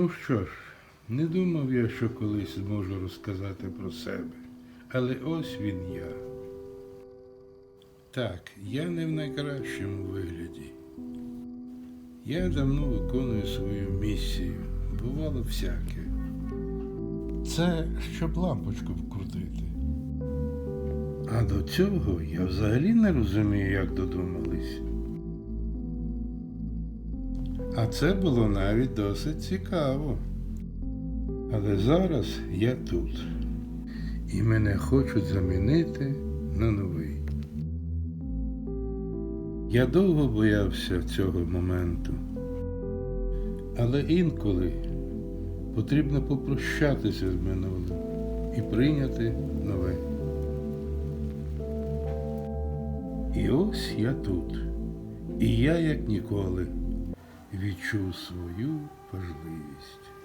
Ну що ж, не думав я, що колись зможу розказати про себе. Але ось він я. Так, я не в найкращому вигляді. Я давно виконую свою місію. Бувало всяке. Це щоб лампочку вкрутити. А до цього я взагалі не розумію, як додумались. А це було навіть досить цікаво. Але зараз я тут. І мене хочуть замінити на новий. Я довго боявся цього моменту. Але інколи потрібно попрощатися з минулим і прийняти нове. І ось я тут. І я, як ніколи, відчув свою важливість.